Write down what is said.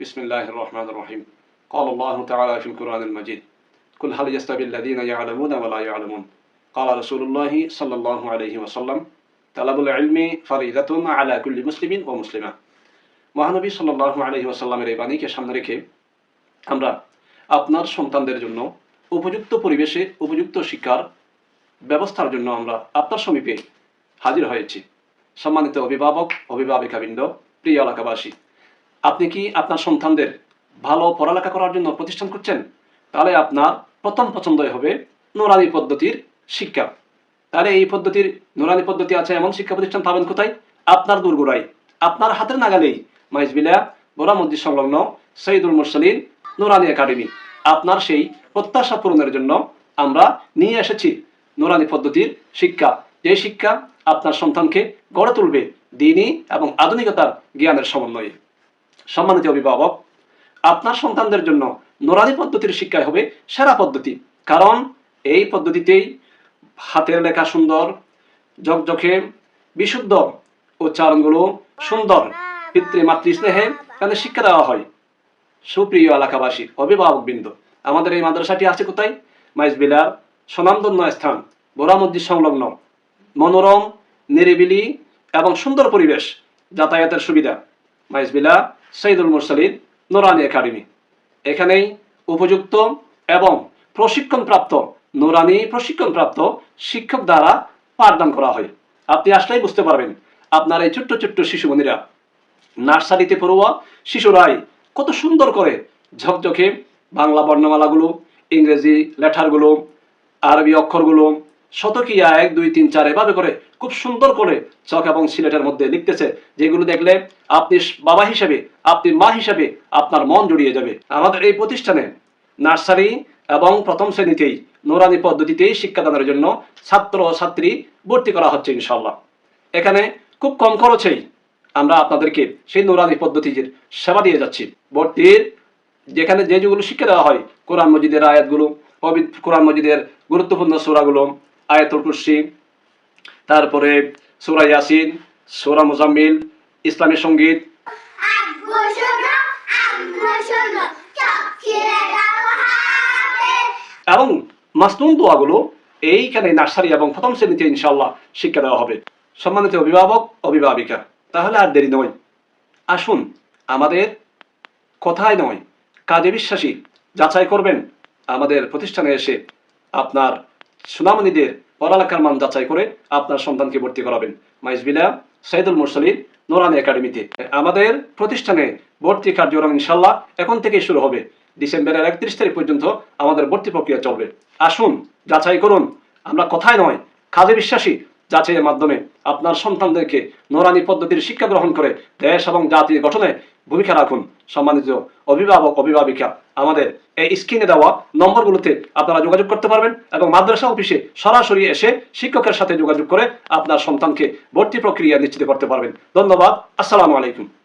بسم الله الرحمن الرحيم قال الله تعالى في القرآن المجيد قل هل يستوي الذين يعلمون ولا يعلمون قال رسول الله صلى الله عليه وسلم طلب العلم فريضة على كل مسلم ومسلمة মহানবী সাল্লাহ আলহি ওয়াসাল্লামের এই বাণীকে সামনে রেখে আমরা আপনার সন্তানদের জন্য উপযুক্ত পরিবেশে উপযুক্ত শিক্ষার ব্যবস্থার জন্য আমরা আপনার সমীপে হাজির হয়েছি সম্মানিত অভিভাবক অভিভাবিকাবৃন্দ প্রিয় এলাকাবাসী আপনি কি আপনার সন্তানদের ভালো পড়ালেখা করার জন্য প্রতিষ্ঠান করছেন তাহলে আপনার প্রথম পছন্দই হবে নোরানি পদ্ধতির শিক্ষা। তাহলে এই পদ্ধতির নোরানি পদ্ধতি আছে, এমন শিক্ষা প্রতিষ্ঠান পাবেন কোথায়? আপনার দুর্গুড়াই আপনার হাতের নাগালেই। মাইজবিলা বোরা মসজিদ সংলগ্ন সঈদুল মুরসালিন নোরানি একাডেমি। আপনার সেই প্রত্যাশা পূরণের জন্য আমরা নিয়ে এসেছি নোরানি পদ্ধতির শিক্ষা। যে শিক্ষা আপনার সন্তানকে গড়ে তুলবে দিনই এবং আধুনিকতার জ্ঞানের সমন্বয়ে। সম্মানিত অভিভাবক, আপনার সন্তানদের জন্য নোরানি পদ্ধতির শিক্ষাই হবে সেরা পদ্ধতি। কারণ এই পদ্ধতিতেই হাতের লেখা সুন্দর ঝকঝকে বিশুদ্ধ উচ্চারণগুলো সুন্দর পিতৃ মাতৃ স্নেহে কারণে শিক্ষা দেওয়া হয়। সুপ্রিয় এলাকাবাসী, অভিভাবকবৃন্দ, আমাদের এই মাদ্রাসাটি আছে কোথায়? মাইজবিলার স্বনামধন্য স্থান বোরা মসজিদ সংলগ্ন। মনোরম, নিরিবিলি এবং সুন্দর পরিবেশ যাতায়াতের সুবিধা। মাইজবিলা সঈদুল মুরসালিন, নোরানি একাডেমি। এখানেই উপযুক্ত এবং প্রশিক্ষণপ্রাপ্ত, নোরানি প্রশিক্ষণপ্রাপ্ত শিক্ষক দ্বারা পাঠদান করা হয়। আপনি আসলেই বুঝতে পারবেন, আপনার এই ছোট্ট ছোট্ট শিশু শিশুমণিরা, নার্সারিতে পড়ুয়া শিশুরাই কত সুন্দর করে ঝকঝকে বাংলা বর্ণমালাগুলো, ইংরেজি লেটারগুলো, আরবি অক্ষরগুলো শতকিয়া এক, দুই, তিন, চার এভাবে করে খুব সুন্দর করে চক এবং সিলেটের মধ্যে লিখতেছে, যেগুলো দেখলে আপনি বাবা হিসেবে, আপনি মা হিসেবে আপনার মন জড়িয়ে যাবে। আমাদের এই প্রতিষ্ঠানে নার্সারি এবং প্রথম শ্রেণীতেই নোরানি পদ্ধতিতেই শিক্ষাদানের জন্য ছাত্র ও ছাত্রী ভর্তি করা হচ্ছে ইনশাল্লাহ এখানে খুব কম খরচেই আমরা আপনাদেরকে সেই নোরানি পদ্ধতির সেবা দিয়ে যাচ্ছি। ভর্তির যেখানে যে যেগুলো শিক্ষা দেওয়া হয়, কোরআন মজিদের আয়াতগুলো কোরআন মজিদের গুরুত্বপূর্ণ সোরাগুলো আয়াতুল কুরসি, তারপরে সোরা ইয়াসিন, সোরা মোজাম্মিল, ইসলামী সংগীত। এবং মাসনুন দোয়াগুলো এইখানে নার্সারি এবং প্রথম শ্রেণীতে ইনশাল্লাহ শিক্ষা দেওয়া হবে। সম্মানিত অভিভাবক, অভিভাবিকা, তাহলে আর দেরি নয়। আসুন, আমাদের কথায় নয়, কাজে বিশ্বাসী যাচাই করবেন। আমাদের প্রতিষ্ঠানে এসে আপনার সুনামণিদের পড়ালেখার মান যাচাই করে আপনার সন্তানকে ভর্তি করাবেন। মাইজবিলা সাইদুল মুরসালিন, নোরানি একাডেমিতে। আমাদের প্রতিষ্ঠানে ভর্তি কার্যক্রম ইনশাল্লাহ এখন থেকেই শুরু হবে। ডিসেম্বরের একত্রিশ তারিখ পর্যন্ত আমাদের ভর্তি প্রক্রিয়া চলবে। আসুন, যাচাই করুন। আমরা কথায় নয়, কাজে বিশ্বাসী। যাচাইয়ের মাধ্যমে আপনার সন্তানদেরকে নোরানি পদ্ধতির শিক্ষা গ্রহণ করে দেশ এবং জাতির গঠনে ভূমিকা রাখুন। সম্মানিত অভিভাবক, অভিভাবিকা, আমাদের এই স্ক্রিনে দেওয়া নম্বরগুলোতে আপনারা যোগাযোগ করতে পারবেন এবং মাদ্রাসা অফিসে সরাসরি এসে শিক্ষকের সাথে যোগাযোগ করে আপনার সন্তানকে ভর্তি প্রক্রিয়া নিশ্চিত করতে পারবেন। ধন্যবাদ। আসসালামু আলাইকুম।